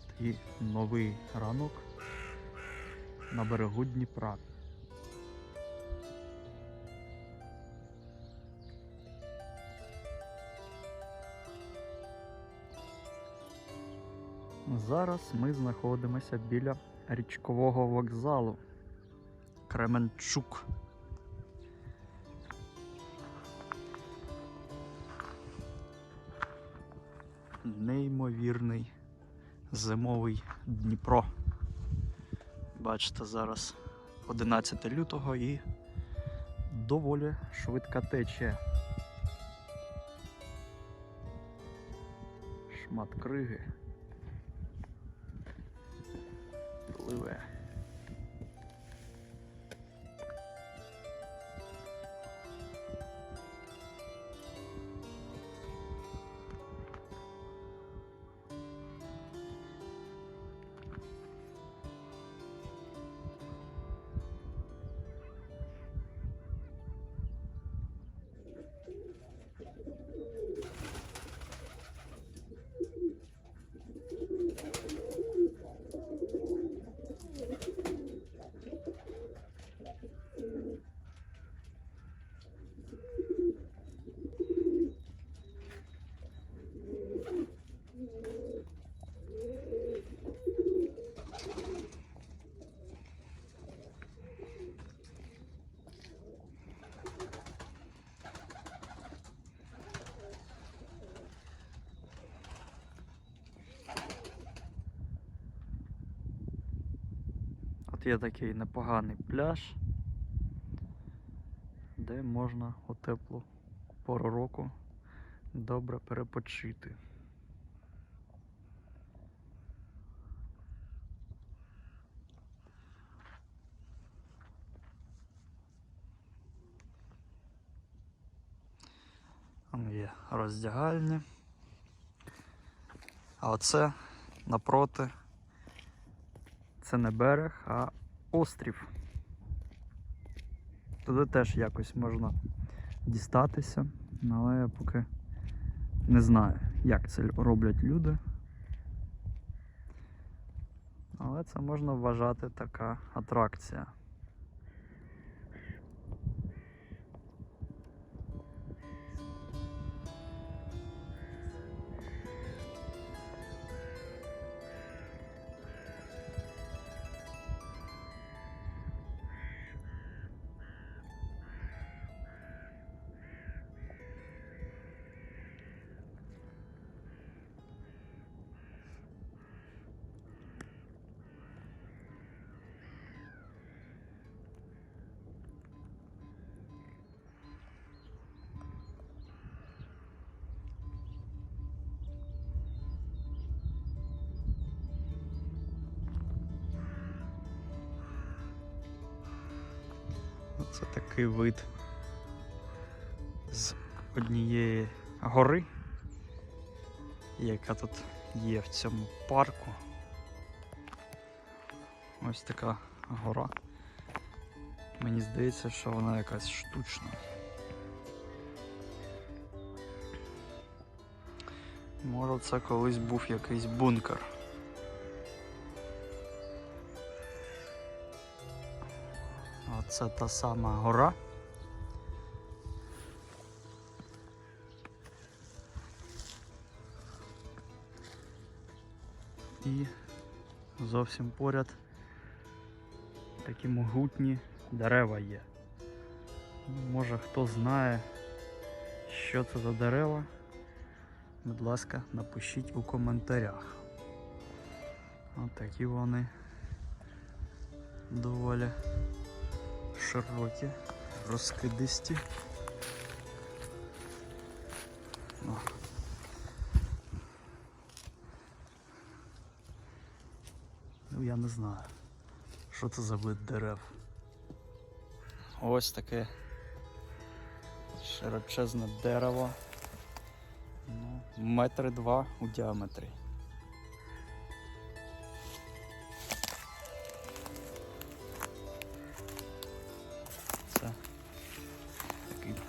От і новий ранок на берегу Дніпра. Зараз ми знаходимося біля річкового вокзалу Кременчук. Неймовірний зимовий Дніпро. Бачите, зараз 11 лютого і доволі швидка течія. Шмат криги. Пливе. Є такий непоганий пляж, де можна у теплу пору року добре перепочити. Там є роздягальні. А оце напроти це не берег, а острів. Туди теж якось можна дістатися, але я поки не знаю, як це роблять люди. Але це можна вважати така атракція. Це такий вид з однієї гори, яка тут є в цьому парку. Ось така гора. Мені здається, що вона якась штучна. Може це колись був якийсь бункер. Оце та сама гора. І зовсім поряд такі могутні дерева є. Може хто знає, що це за дерева. Будь ласка, напишіть у коментарях. От такі вони доволі широкі, розкидисті. О. Ну, я не знаю, що це за вид дерев. Ось таке широчезне дерево. Ну, метри два у діаметрі.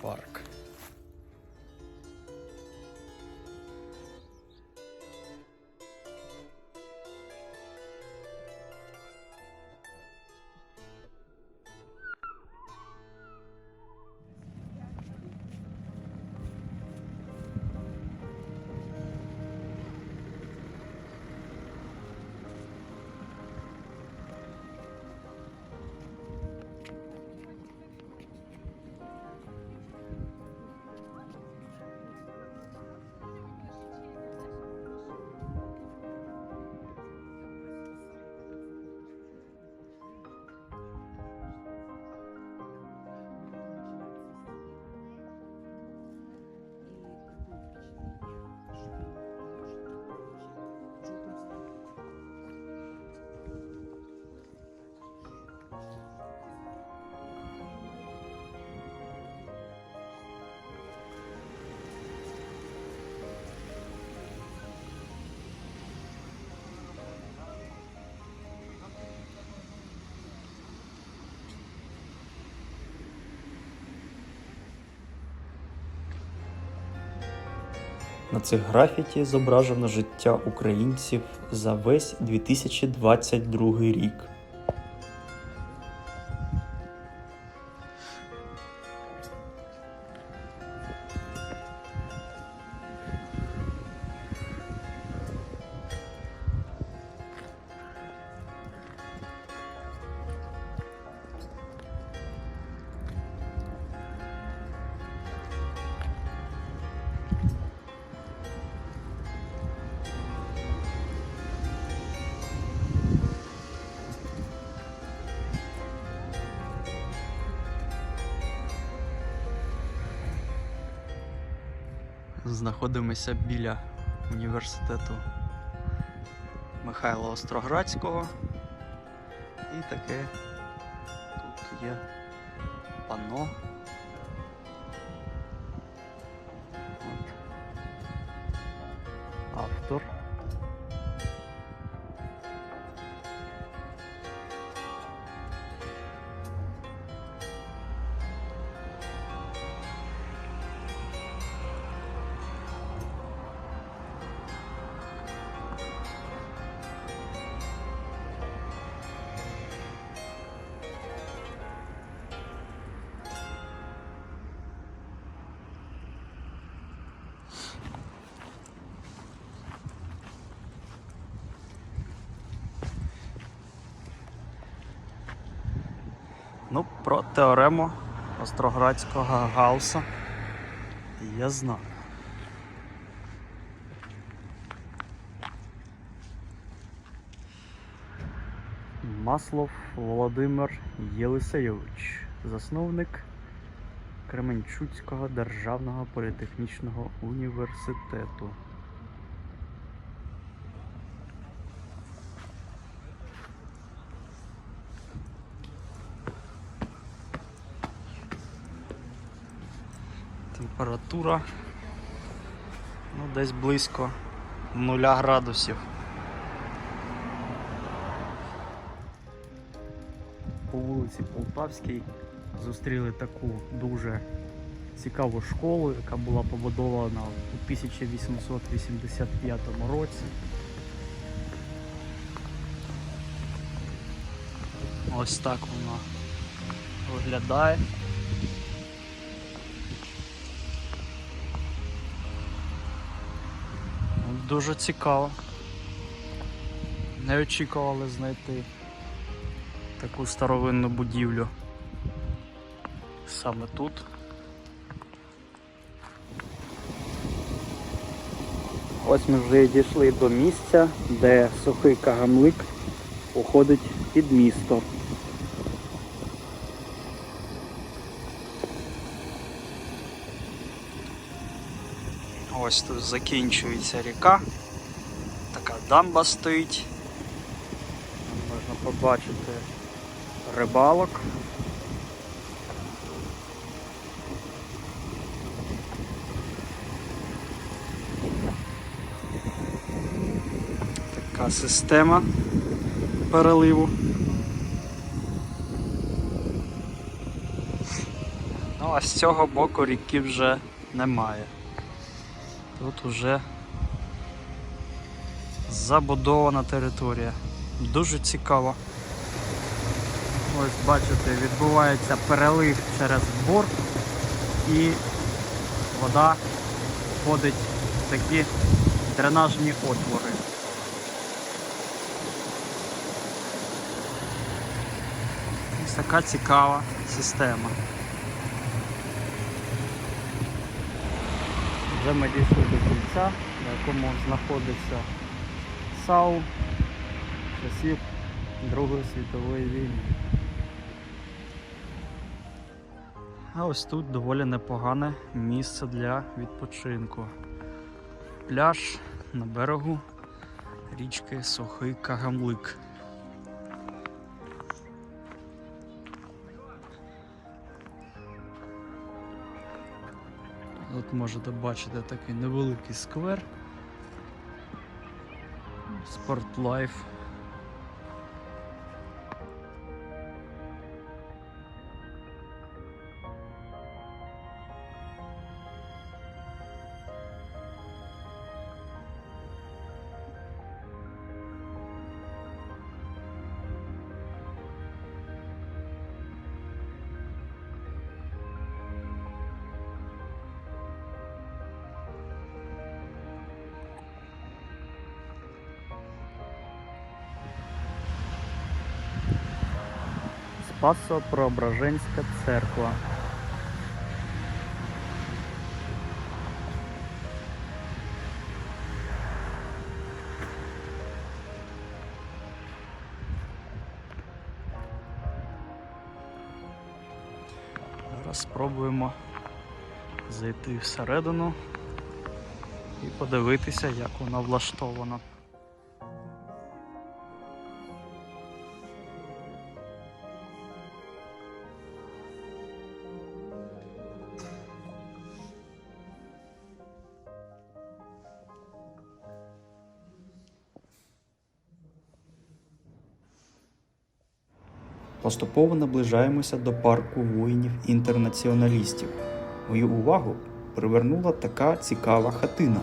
Парк. На цих графіті зображено життя українців за весь 2022 рік. Знаходимося біля університету Михайла Остроградського. І таке тут є панно. От. Автор. Ну, про теорему Остроградського Гауса я знаю. Маслов Володимир Єлисейович, засновник Кременчуцького державного політехнічного університету. Температура ну, десь близько 0 градусів. По вулиці Полтавській зустріли таку дуже цікаву школу, яка була побудована у 1885 році. Ось так вона виглядає. Дуже цікаво. Не очікували знайти таку старовинну будівлю. Саме тут. Ось ми вже дійшли до місця, де сухий кагамлик уходить під місто. Ось тут закінчується ріка. Така дамба стоїть. Можна побачити рибалок. Така система переливу. Ну а з цього боку ріки вже немає. Тут уже забудована територія. Дуже цікаво. Ось бачите, відбувається перелив через борт і вода входить в такі дренажні отвори. Ось така цікава система. Вже ми дійшли до кільця, на якому знаходиться САУ часів Другої світової війни. А ось тут доволі непогане місце для відпочинку. Пляж на берегу річки Сухий Кагамлик. Тут можете бачити такий невеликий сквер. Спортлайф. Спасо-Преображенська церква. Зараз спробуємо зайти всередину і подивитися, як вона влаштована. Поступово наближаємося до парку воїнів-інтернаціоналістів. Мою увагу привернула така цікава хатина.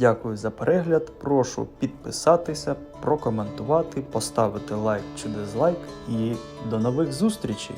Дякую за перегляд. Прошу підписатися, прокоментувати, поставити лайк чи дизлайк і до нових зустрічей!